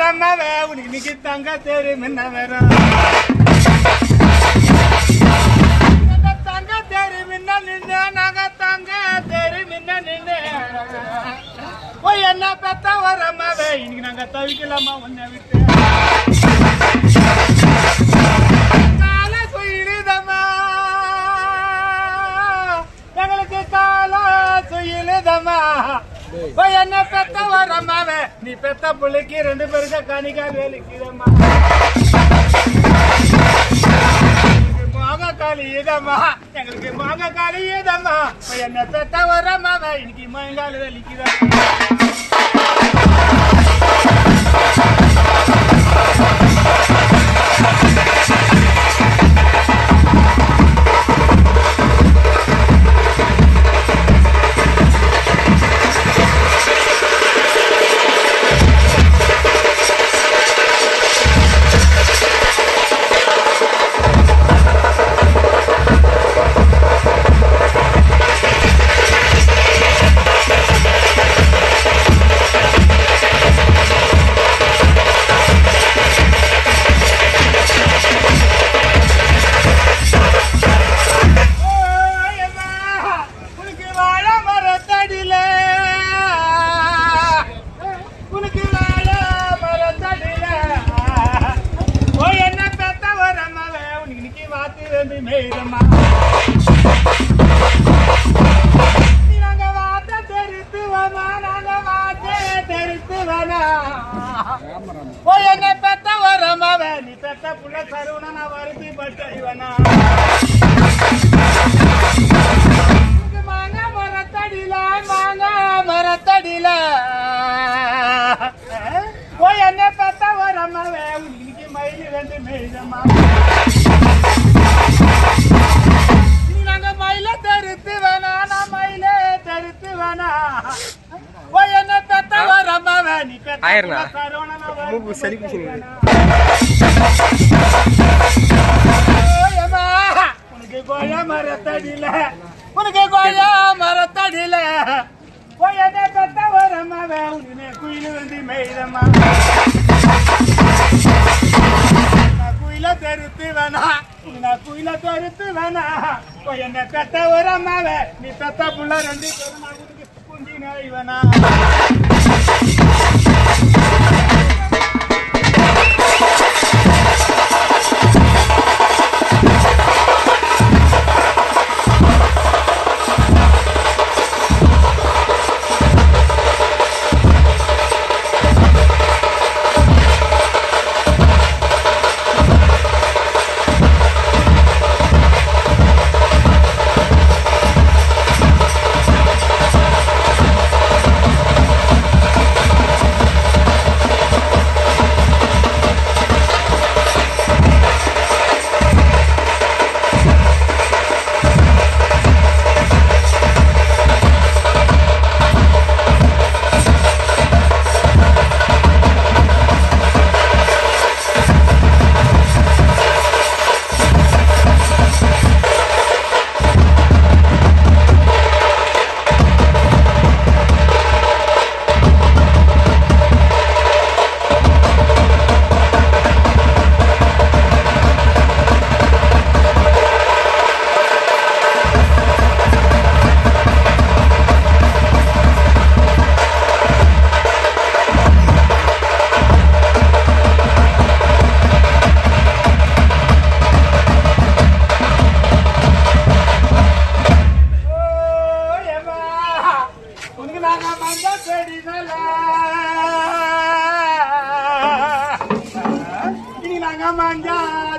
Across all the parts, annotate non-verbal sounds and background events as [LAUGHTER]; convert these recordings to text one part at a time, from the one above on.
அம்மாவே உனக்கு இன்னைக்கு தங்க தேரு முன்ன வரும் தங்க தேரு முன்ன நின்று நாங்க தங்க தேரு முன்ன நின்று. போய் என்ன பெத்த ஒரு அம்மாவே இன்னைக்கு நாங்க தவிக்கலாமா உன்னை விட்டு? பெத்த பிள்ளைக்கு ரெண்டு பேருக்கு கனிக்கால் வேலி மோக காலி இதம்மா எங்களுக்கு மோக காலி இதம்மா என்ன பெத்த ஒரு இன்னைக்கு மயங்கால் வேலிக்குதம்மா என்ன பெத்த ஒரு அம்மாவே, நீ பெத்த புள்ள சருவனா, வருத்தி பட்ட இவனா? மாங்கா மரத்தடியில மாங்கா மரத்தடியில. போய் என்ன பார்த்தா ஒரு அம்மாவே இன்னைக்கு மயில் மேய்தம்மா நீ நாங்க மயில தருத்து வேணா நான் மயில தருத்து வேணா போய் என்ன பெத்த நீ பெத்த மூக்கு சளி பிடிச்சிருக்கு. உனக்கு கொய்யா மரத்தடியில உனக்கு கொய்யா மரத்தடியில. கொய்யனை பெத்த ஒரு அம்மாவே உன்னை குயில் வந்து மெய்தம்மா குயில தெருத்து வேணா நான் குயில தெருத்து வேணா கொய்யனை பெத்த ஒரு அம்மாவே நீ பெத்த புள்ள ரெண்டு பேரும் குஞ்சி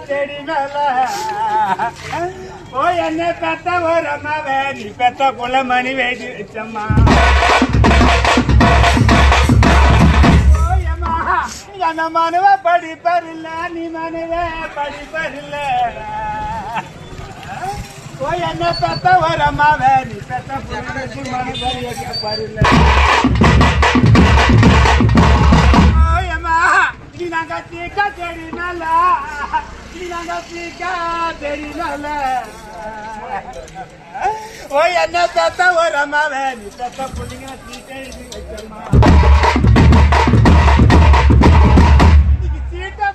செடி மேல ஓ என்ன பெத்த ஒரு அம்மாவே நீ பெத்த புள்ள மணி வேடி வச்சம்மா அந்த மனுவ படிப்பறில்ல நீ மனுவ படிப்பறில்ல ஓ என்ன பெத்த ஒரு அம்மாவே நீ பெத்த புள்ளி மனு பறிய பாருல ஓயம்மா நீ நாங்க சீக்கா தெரியுனால நீ நாங்க சீக்கா தெரியுனால [LAUGHS] ஓ என்ன பெத்த ஒரு அம்மாவே? நீ பெத்த புள்ளிங்க சீக்கா வச்சம்மா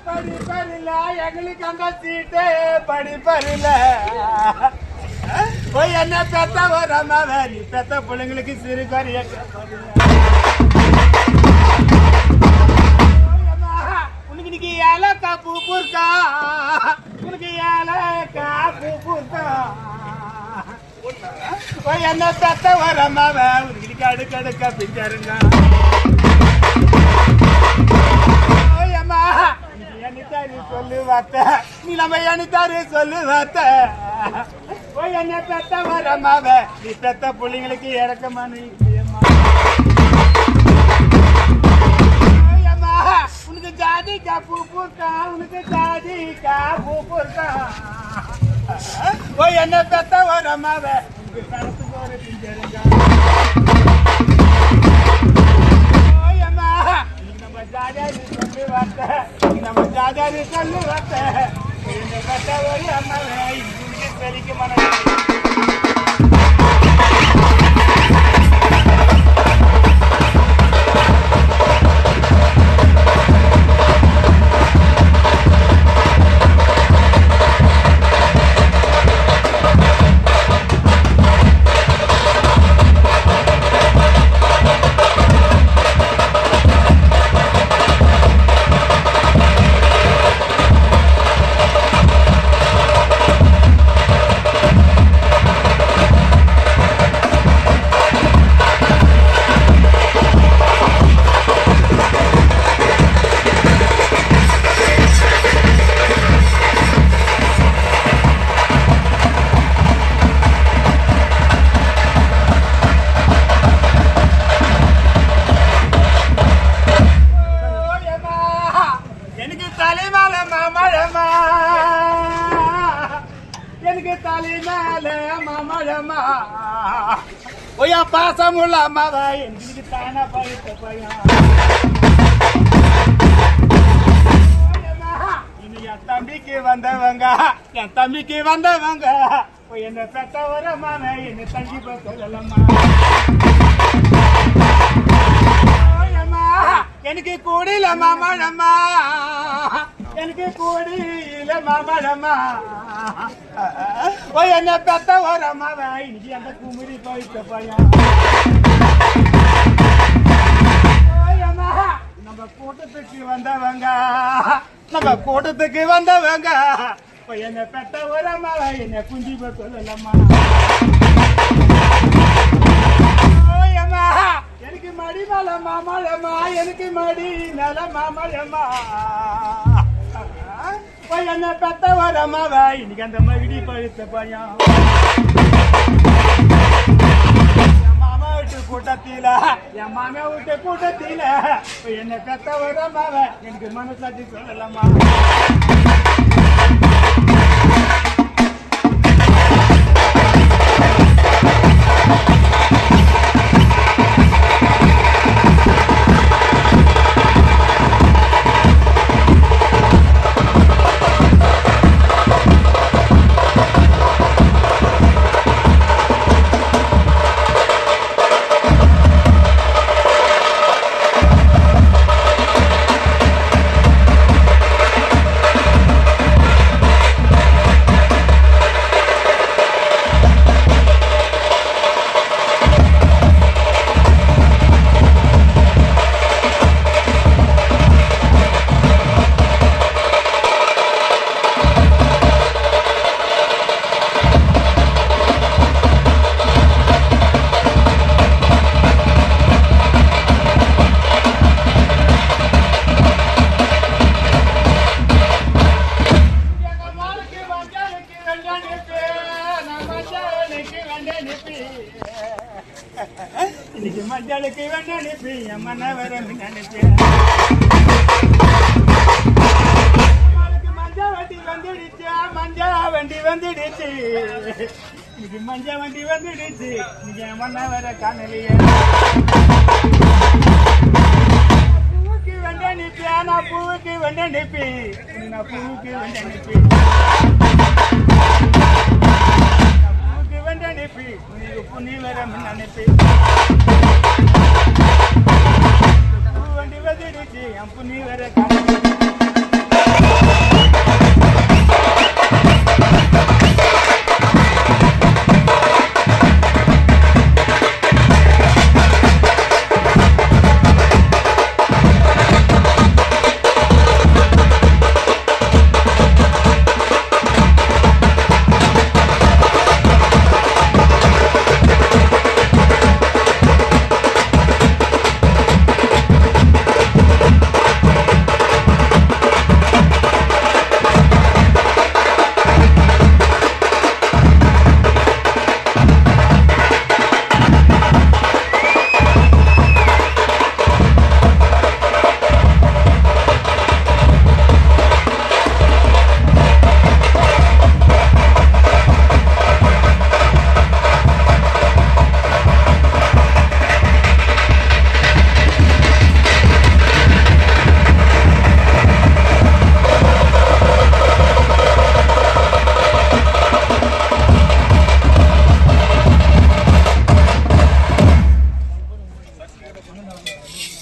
படிப்பறில எங்களுக்கு அந்த சீட்டு படிப்பறில போய் என்ன பெத்த வரமாவ நீ பெத்த பிள்ளைங்களுக்கு சிறு கறிய உனக்கு இன்னைக்கு ஏலக்கா பூ பூர்க்கா உனக்கு ஏலக்கா பூ பூர்க்கா என்ன தத்த வரமாவ உனக்கு இன்னைக்கு அடுக்கடுக்க பிஞ்சருங்க ஓயம்மா, நீ சொல்லு வார்த்தை நீ நம்ம என்னத்தாரு சொல்லு வார்த்தை ஓய் என்ன பெத்த வரமாவ நீ பெத்த பிள்ளைங்களுக்கு இறக்கமான உனக்கு ஜாதி காப்பு பூக்கா உனக்கு ஜாதி காப்பு பூக்கா ஓய் என்ன பெத்த வரமாவ உனக்கு கருத்துக்கு ஒரு பிஞ்சருங்க அம்மாவா எனக்கு தானா பழுத்த பையன் ஓயம்மா, இனி என் தம்பிக்கு வந்தவங்க என் தம்பிக்கு வந்தவங்க என்ன பெத்த வரமான என்ன தங்கி சொல்லலம்மா எனக்கு கூடியில மாமழம்மா. எனக்கு கூடியில மாமழம்மா. ஓ என்ன பெத்த ஓரம்மாவ இன்னைக்கு அந்த குமுறி போயிட்ட பையன் ஓயம்மா, நம்ம கூட்டத்துக்கு வந்தவங்க நம்ம கூட்டத்துக்கு வந்தவங்க ஓ என்ன பெத்த ஓரம்மாவ என்ன குஞ்சி போய் சொல்லலம்மா ஓயம்மா, எனக்கு மடி நல மாமழமா எனக்கு மடி நல மாமழமா போய் என்ன பெத்த வரமாவா இன்னைக்கு அந்த மகிடி பழுத்த பையன். மாமா வீட்டு கூட்டத்தில என் மாமா வீட்டு கூட்டத்தில என்ன பெத்த வரமாவ எனக்கு மனசாட்சி சொல்லலாமா இன்னைக்கு மஞ்சளுக்கு நினைப்பி என் மனவரம் நினைப்பு. மாலுக்கு மஞ்ச வண்டி வந்துடுச்சு, மஞ்ச வண்டி வந்துடுச்சு. இன்னைக்கு மஞ்ச வண்டி வந்துடுச்சு இன்னைக்கு என் மன்னவர காணலையே பூவுக்கு வெண்ட நான் பூவுக்கு வெண்ட நிப்பி நான் பூவுக்கு வெண்ட நிப்பி பூவுக்கு வெண்ட நிப்பி உனக்கு புனி வர நினைப்பி பூ வண்டி வந்துடுச்சு என் புனி வர காணலையே